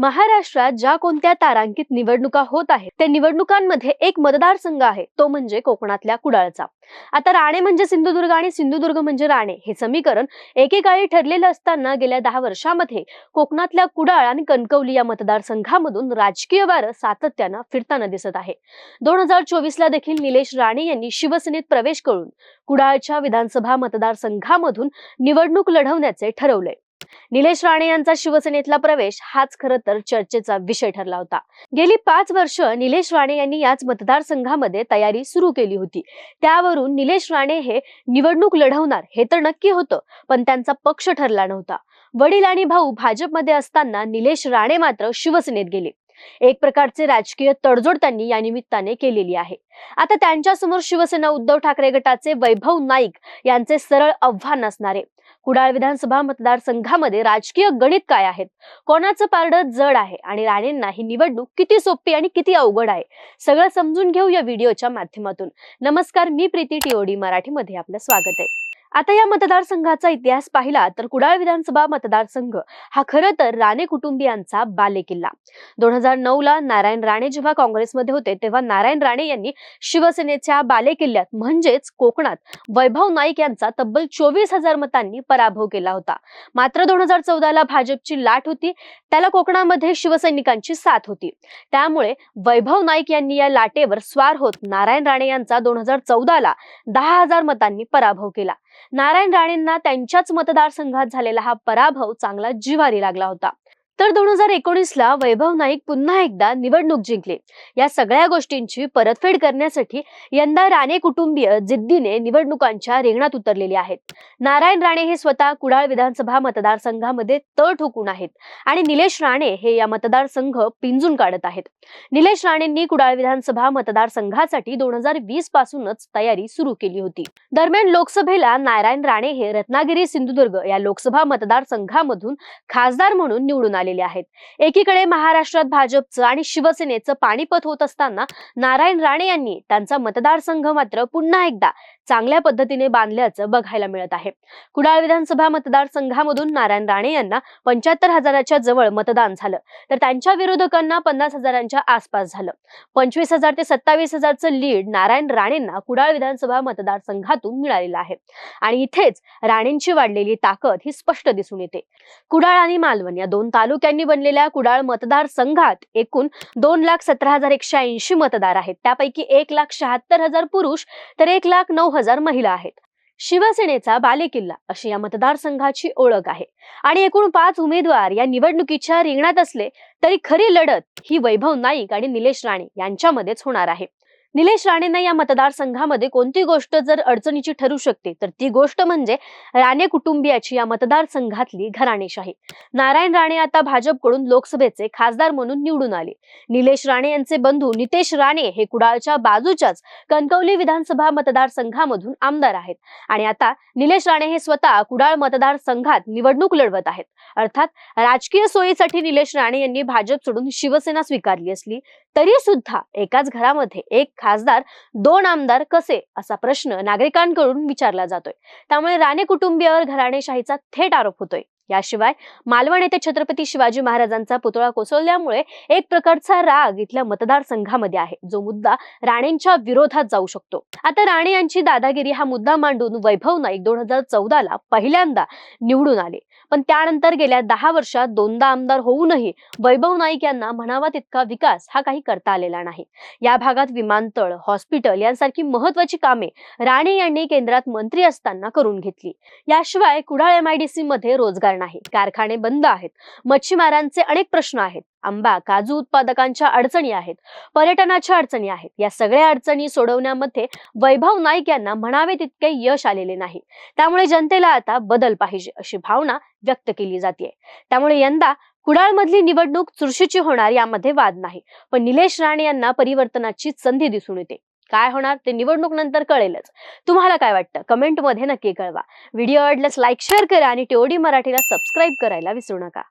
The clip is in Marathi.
महाराष्ट्रात ज्या कोणत्या तारांकित निवडणुका होत आहेत त्या निवडणुकांमध्ये एक मतदारसंघ आहे तो म्हणजे कोकणातल्या कुडाळचा. आता राणे म्हणजे सिंधुदुर्ग आणि सिंधुदुर्ग म्हणजे राणे हे समीकरण एकेकाळी ठरलेलं असताना गेल्या दहा वर्षामध्ये कोकणातल्या कुडाळ आणि कणकवली या मतदारसंघामधून राजकीय वारं सातत्यानं फिरताना दिसत आहे. दोन हजार चोवीस ला देखील निलेश राणे यांनी शिवसेनेत प्रवेश करून कुडाळच्या विधानसभा मतदारसंघामधून निवडणूक लढवण्याचे ठरवले निलेश राणे यांचा शिवसेनेतला प्रवेश हाच खरं तर चर्चेचा विषय ठरला होता. गेली पाच वर्ष निलेश राणे यांनी याच मतदारसंघामध्ये तयारी सुरू केली होती. त्यावरून निलेश राणे हे निवडणूक लढवणार हे तर नक्की होतं पण त्यांचा पक्ष ठरला नव्हता. वडील आणि भाऊ भाजपमध्ये असताना निलेश राणे मात्र शिवसेनेत गेले. एक प्रकारचे राजकीय तडजोड त्यांनी या निमित्ताने केलेली आहे. आता त्यांच्यासमोर शिवसेना उद्धव ठाकरे गटाचे वैभव नाईक यांचे सरळ आव्हान असणारे. कुडाळ विधानसभा मतदारसंघामध्ये राजकीय गणित काय आहेत? कोणाचं पारडं जड आहे आणि राणेंना ही निवडणूक किती सोपी आणि किती अवघड आहे? सगळं समजून घेऊ या व्हिडिओच्या माध्यमातून. नमस्कार मी प्रीती टीओडी. मराठीमध्ये आपलं स्वागत आहे. आता या मतदारसंघाचा इतिहास पाहिला तर कुडाळ विधानसभा मतदारसंघ हा खरं तर राणे कुटुंबियांचा बालेकिल्ला. दोन हजार नऊ ला नारायण राणे जेव्हा काँग्रेसमध्ये होते तेव्हा नारायण राणे यांनी शिवसेनेच्या बालेकिल्ल्यात म्हणजेच कोकणात वैभव नाईक यांचा तब्बल चोवीस हजार मतांनी पराभव केला होता. मात्र दोन हजार चौदा ला भाजपची लाट होती त्याला कोकणामध्ये शिवसैनिकांची साथ होती. त्यामुळे वैभव नाईक यांनी या लाटेवर स्वार होत नारायण राणे यांचा दोन हजार चौदा ला दहा हजार मतांनी पराभव केला. नारायण राणेंना त्यांच्याच मतदारसंघात झालेला हा पराभव चांगला जिवारी लागला होता. तर दोन हजार एकोणीस ला वैभव नाईक पुन्हा एकदा निवडणूक जिंकले. या सगळ्या गोष्टींची परतफेड करण्यासाठी यंदा राणे कुटुंबीय जिद्दीने निवडणुकांच्या रिंगणात उतरलेले आहेत. नारायण राणे हे स्वतः कुडाळ विधानसभा मतदारसंघामध्ये तळ ठोकून आहेत आणि निलेश राणे हे या मतदारसंघ पिंजून काढत आहेत. निलेश राणेंनी कुडाळ विधानसभा मतदारसंघासाठी दोन हजार वीस पासूनच तयारी सुरू केली होती. दरम्यान लोकसभेला नारायण राणे हे रत्नागिरी सिंधुदुर्ग या लोकसभा मतदारसंघामधून खासदार म्हणून निवडून आले आलेले आहेत. एकीकडे महाराष्ट्रात भाजपचं आणि शिवसेनेचं पाणीपत होत असताना नारायण राणे यांनी त्यांचा मतदारसंघ मात्र पुन्हा एकदा चांगल्या पद्धतीने बांधल्याचं बघायला मिळत आहे. कुडाळ विधानसभा मतदारसंघामधून नारायण राणे यांना पंच्याहत्तर हजाराच्या जवळ मतदान झालं. तर त्यांच्या विरोधकांना पन्नास हजारांच्या आसपास झालं. पंचवीस हजार ते सत्तावीस हजारचं लीड नारायण राणेंना कुडाळ विधानसभा मतदारसंघातून मिळालेलं आहे. आणि इथेच राणेंची वाढलेली ताकद ही स्पष्ट दिसून येते. कुडाळ आणि मालवण या दोन तालुक्यांनी बनलेल्या कुडाळ मतदारसंघात एकूण दोन लाख सतरा हजार एकशे ऐंशी मतदार आहेत. त्यापैकी एक लाख शहात्तर हजार पुरुष तर एक लाख नऊ हजार महिला आहेत. शिवसेनेचा बालेकिल्ला अशी या मतदारसंघाची ओळख आहे. आणि एकूण पाच उमेदवार या निवडणुकीच्या रिंगणात असले तरी खरी लढत ही वैभव नाईक आणि निलेश राणे यांच्यामध्येच होणार आहे. निलेश राणेंना या मतदारसंघामध्ये कोणती गोष्ट जर अडचणीची ठरू शकते तर ती गोष्ट म्हणजे राणे कुटुंबियाची या मतदारसंघातली घराणेशाही. नारायण राणे आता भाजपकडून लोकसभेचे खासदार म्हणून निवडून आले. निलेश राणे यांचे बंधू नितेश राणे हे कुडाळच्या बाजूच्याच कणकवली विधानसभा मतदारसंघामधून आमदार आहेत. आणि आता निलेश राणे हे स्वतः कुडाळ मतदारसंघात निवडणूक लढवत आहेत. अर्थात राजकीय सोयीसाठी निलेश राणे यांनी भाजप सोडून शिवसेना स्वीकारली असली तरी सुद्धा एकाच घरामध्ये एक खासदार दोन आमदार कसे? असा प्रश्न नागरिकांकडून विचारला जातोय. त्यामुळे राणे कुटुंबियावर घराणेशाहीचा थेट आरोप होतोय. याशिवाय मालवण येथे छत्रपती शिवाजी महाराजांचा पुतळा कोसळल्यामुळे एक प्रकारचा राग इथल्या मतदारसंघामध्ये आहे. जो मुद्दा राणेंच्या विरोधात जाऊ शकतो. आता राणे यांची दादागिरी हा मुद्दा मांडून वैभव नाईक दोन हजार चौदा ला पहिल्यांदा निवडून आले. पण त्यानंतर गेल्या दहा वर्षात दोनदा आमदार होऊनही वैभव नाईक यांना म्हणावा तितका विकास हा काही करता आलेला नाही. या भागात विमानतळ हॉस्पिटल यांसारखी महत्वाची कामे राणे यांनी केंद्रात मंत्री असताना करून घेतली. याशिवाय कुडाळ एमआयडीसी मध्ये रोजगार नाही. कारखाने बंद आहेत. मच्छीमारांचे अनेक प्रश्न आहेत. आंबा काजू उत्पादकांच्या अडचणी आहेत. पर्यटनाच्या अडचणी आहेत. या सगळ्या अडचणी सोडवण्यामध्ये वैभव नाईक यांना म्हणावे तितके यश आलेले नाही. त्यामुळे जनतेला आता बदल पाहिजे अशी भावना व्यक्त केली जाते. त्यामुळे यंदा कुडाळ मधली निवडणूक चुरशीची होणार यामध्ये वाद नाही. पण निलेश राणे यांना परिवर्तनाची संधी दिसून येते. काय होणार ते निवडणूक नंतर कळेलच. तुम्हाला काय वाटतं? कमेंटमध्ये नक्की कळवा. व्हिडिओ आवडल्यास लाईक शेअर करा आणि टीओडी मराठीला सबस्क्राईब करायला विसरू नका.